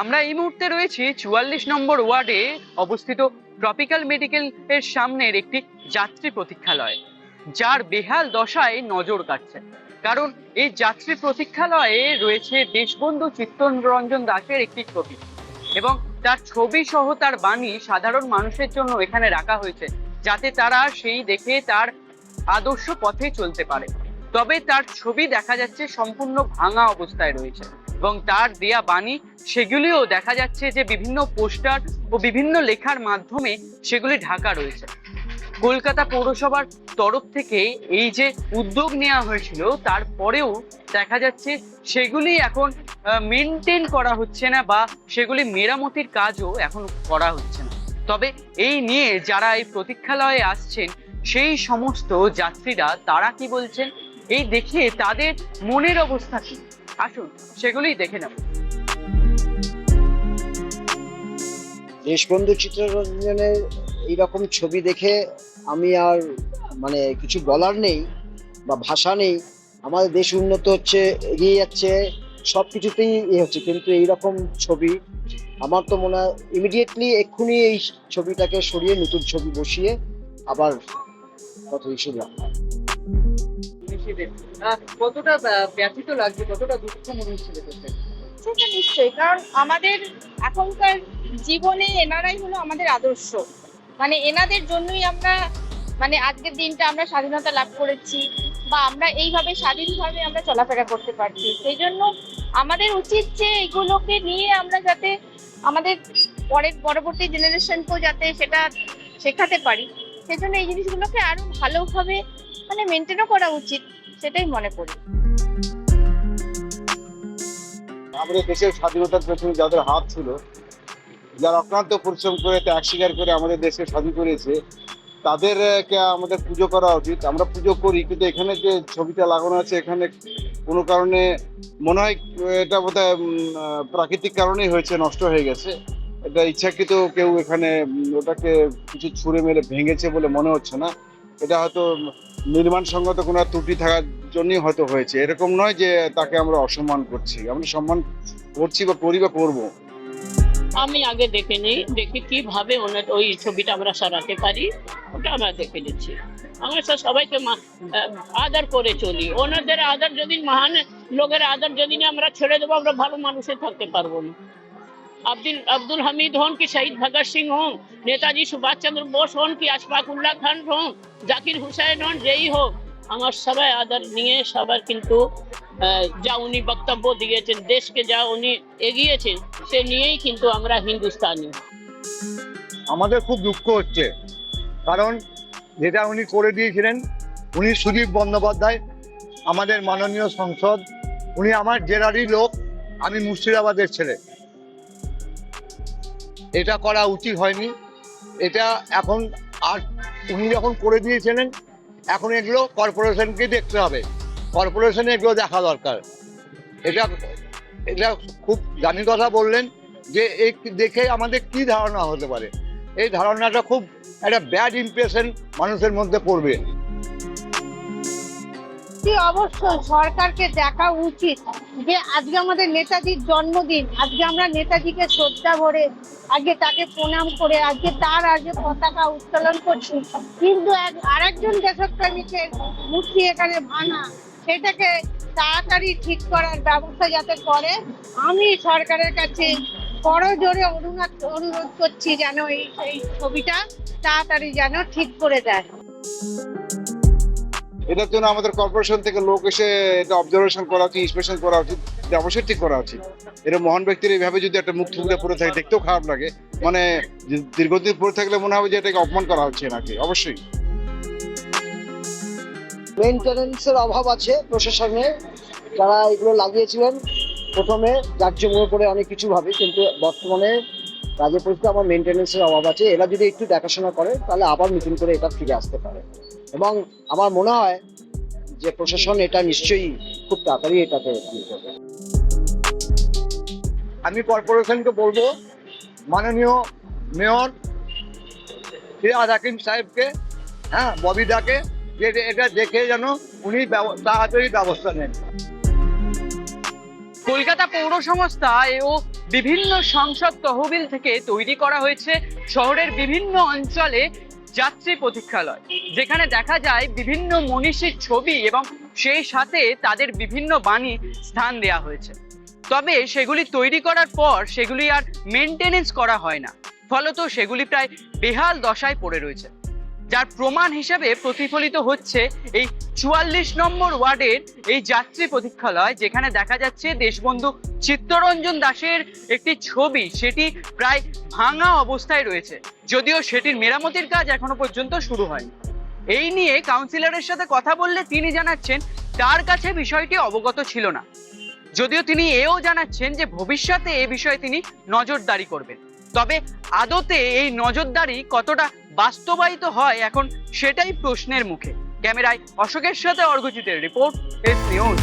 আমরা এই মুহূর্তে রয়েছি চুয়াল্লিশ নম্বর ওয়ার্ডে অবস্থিত ট্রপিক্যাল মেডিকেল এর সামনের একটি যাত্রী প্রতীক্ষালয়, যার বেহাল দশায় নজর কাটছে কারণ এই যাত্রী প্রতীক্ষালয়ে রয়েছে দেশবন্ধু চিত্তরঞ্জন দাসের একটি ছবি এবং তার ছবি সহ তার বাণী সাধারণ মানুষের জন্য এখানে রাখা হয়েছে, যাতে তারা সেই দেখে তার আদর্শ পথে চলতে পারে। তবে তার ছবি দেখা যাচ্ছে সম্পূর্ণ ভাঙা অবস্থায় রয়েছে। এবং তার দেয়া বাণী, সেগুলিও দেখা যাচ্ছে যে বিভিন্ন পোস্টার ও বিভিন্ন লেখার মাধ্যমে সেগুলি ঢাকা রয়েছে। কলকাতা পৌরসভার তরফ থেকে এই যে উদ্যোগ নেওয়া হয়েছিল তারপরেও দেখা যাচ্ছে সেগুলি এখন মেনটেন করা হচ্ছে না বা সেগুলি মেরামতির কাজও এখন করা হচ্ছে না। তবে এই নিয়ে যারা এই প্রতীক্ষালয়ে আসছেন, সেই সমস্ত যাত্রীরা, তারা কি বলছেন? এই দেখে তাদের মনের অবস্থা কি? আসুন, সেগুলোই দেখে নেব। দেশবন্ধু চিত্ররঞ্জনের এইরকম ছবি দেখে আমি আর মানে কিছু বলার নেই বা ভাষা নেই। আমাদের দেশ উন্নত হচ্ছে, এগিয়ে যাচ্ছে সব কিছুতেই এ হচ্ছে। কিন্তু এইরকম ছবি, আমার তো মনে হয় ইমিডিয়েটলি এক্ষুনি এই ছবিটাকে সরিয়ে নতুন ছবি বসিয়ে আবার কত ইস্যু রাখা আহ, কতটা ব্যথিত লাগছে কতটা দুঃখ মনে হচ্ছে সেটা নিশ্চয়ই কারণ আমাদের এখনকার জীবনে এনারাই হলো আমাদের আদর্শ। মানে এনাদের জন্যই আমরা মানে আজকের দিনটা আমরা স্বাধীনতা লাভ করেছি বা আমরা এইভাবে স্বাধীনভাবে আমরা চলাফেরা করতে পারছি। সেই জন্য আমাদের উচিত যে এগুলোকে নিয়ে আমরা যাতে আমাদের পরের পরবর্তী জেনারেশনকেও যাতে সেটা শেখাতে পারি। সেজন্য এই জিনিসগুলোকে আরও ভালোভাবে মানে মেনটেনও করা উচিত সেটাই মনে করি। আমাদের দেশের স্বাধীনতার পেছনে যাদের হাত ছিল যারা অক্লান্ত পরিশ্রম করে ত্যাগ স্বীকার করে আমাদের দেশকে স্বাধীন করেছে তাদেরকে আমাদের পুজো করা উচিত। আমরা পুজো করি কিন্তু এখানে যে ছবিটা লাগানো আছে এখানে কোনো কারণে মনে হয় এটা উম, প্রাকৃতিক কারণেই হয়েছে নষ্ট হয়ে গেছে। এটা ইচ্ছাকৃত কেউ এখানে ওটাকে কিছু ছুঁড়ে মেরে ভেঙেছে বলে মনে হচ্ছে না। এটা হয়তো নির্মাণ সঙ্গত কোনো ত্রুটি থাকার জন্যই হয়তো হয়েছে। এরকম নয় যে তাকে আমরা অসম্মান করছি। আমরা সম্মান করছি বা করি বা করব। আমি আগে দেখে নিই, দেখি কীভাবে ওনার ওই ছবিটা আমরা সারাতে পারি, ওটা আমরা দেখে নিচ্ছি। আমরা তো সবাইকে আদর করে চলি। ওনাদের আদর যদি মহান লোকের আদর যদি আমরা ছেড়ে দেবো, আমরা ভালো মানুষে থাকতে পারব না। আব্দুল আব্দুল হামিদ হন কি শহীদ ভগৎ সিং হন, নেতাজি সুভাষ চন্দ্র বোস হন কি আশফাক উল্লাহ খান হন, জাকির হুসাইন হন, যেই হোক, আমার সবাই আদর নিয়ে সবার কিন্তু যা উনি বক্তব্য দিয়েছেন, দেশকে যা উনি এগিয়েছেন, সে নিয়েই কিন্তু আমরা হিন্দুস্তানি। আমাদের খুব দুঃখ হচ্ছে, কারণ যেটা উনি করে দিয়েছিলেন, উনি সুদীপ বন্দ্যোপাধ্যায়, আমাদের মাননীয় সংসদ, উনি আমার জেলারই লোক, আমি মুর্শিদাবাদের ছেলে। এটা করা উচিত হয়নি। এটা এখন আর উনি যখন করে দিয়েছিলেন, এখন এগুলো কর্পোরেশনকে দেখতে হবে। কর্পোরেশনে এগুলো দেখা দরকার। এটা এটা খুব জানি কথা বললেন যে এই দেখে আমাদের কি ধারণা হতে পারে। এই ধারণাটা খুব একটা ব্যাড ইমপ্রেশন মানুষের মধ্যে পড়বে। অবশ্যই সরকারকে দেখা উচিত যে আজকে আমাদের নেতাজির জন্মদিন, আজকে আমরা নেতাজিকে শ্রদ্ধা ভরে আগে তাকে প্রণাম করে, আজকে তার আগে পতাকা উত্তোলন করছি। কিন্তু এক আরেকজন দেশপ্রেমিকের মূর্তি এখানে ভাঙা, সেটাকে তাড়াতাড়ি ঠিক করার ব্যবস্থা যাতে করে, আমি সরকারের কাছে বড় জোরে অনুরোধ অনুরোধ করছি যেন এই ছবিটা তাড়াতাড়ি যেন ঠিক করে দেয়। এটার জন্য আমাদের কর্পোরেশন থেকে লোক এসে এটা অবজারভেশন করা উচিত ইন্সপেকশন করা উচিত এটা অবশ্যই ঠিক করা উচিত। এটা মহান ব্যক্তির এইভাবে যদি একটা মুখ থুবড়ে পড়ে থাকে, দেখতেও খারাপ লাগে। মানে দীর্ঘদিন পড়ে থাকলে মনে হবে যে এটাকে অপমান করা হচ্ছে নাকি, অবশ্যই। মেনটেনেন্সের অভাব আছে প্রশাসনে। যারা এগুলো লাগিয়েছিলেন, প্রথমে জাঁকজমক করে অনেক কিছু ভাবে, কিন্তু বর্তমানে কাজের পরিস্থিতি আমার মেনটেনেন্সের অভাব আছে। এরা যদি একটু দেখাশোনা করে, তাহলে আবার নতুন করে এটা ফিরে আসতে পারে। এবং আমার মনে হয় যে প্রশাসন এটা নিশ্চয়ই খুব তাড়াতাড়ি এটাকে। আমি কর্পোরেশনকে বলব, মাননীয় মেয়র ফিরাদ হাকিম সাহেবকে হ্যাঁ ববিদাকে, যে এটা দেখে যেন উনি তাড়াতাড়ি ব্যবস্থা নেন। কলকাতা পৌর সংস্থা ও বিভিন্ন সংসদ তহবিল থেকে তৈরি করা হয়েছে শহরের বিভিন্ন অঞ্চলে যাত্রী প্রতীক্ষালয়, যেখানে দেখা যায় বিভিন্ন মনীষীর ছবি এবং সেই সাথে তাদের বিভিন্ন বাণী স্থান দেওয়া হয়েছে। তবে সেগুলি তৈরি করার পর সেগুলি আর মেনটেনেন্স করা হয় না। ফলত সেগুলি প্রায় বেহাল দশায় পড়ে রয়েছে। যার প্রমাণ হিসেবে প্রতিফলিত হচ্ছে এই চুয়াল্লিশ নম্বর ওয়ার্ডের এই যাত্রী প্রতীক্ষালয়, যেখানে দেখা যাচ্ছে দেশবন্ধু চিত্তরঞ্জন দাসের একটি ছবি, সেটি প্রায় ভাঙা অবস্থায় রয়েছে। যদিও সেটির মেরামতির কাজ এখনও পর্যন্ত শুরু হয়নি। এই নিয়ে কাউন্সিলরের সাথে কথা বললে তিনি জানাচ্ছেন, তার কাছে বিষয়টি অবগত ছিল না। যদিও তিনি এও জানাচ্ছেন যে ভবিষ্যতে এ বিষয়ে তিনি নজরদারি করবেন। তবে আদতে এই নজরদারি কতটা বাস্তবায়িত হয় এখন সেটাই প্রশ্নের মুখে। ক্যামেরায় অশোকের সাথে অর্ঘজিতের রিপোর্ট এস নিউজ।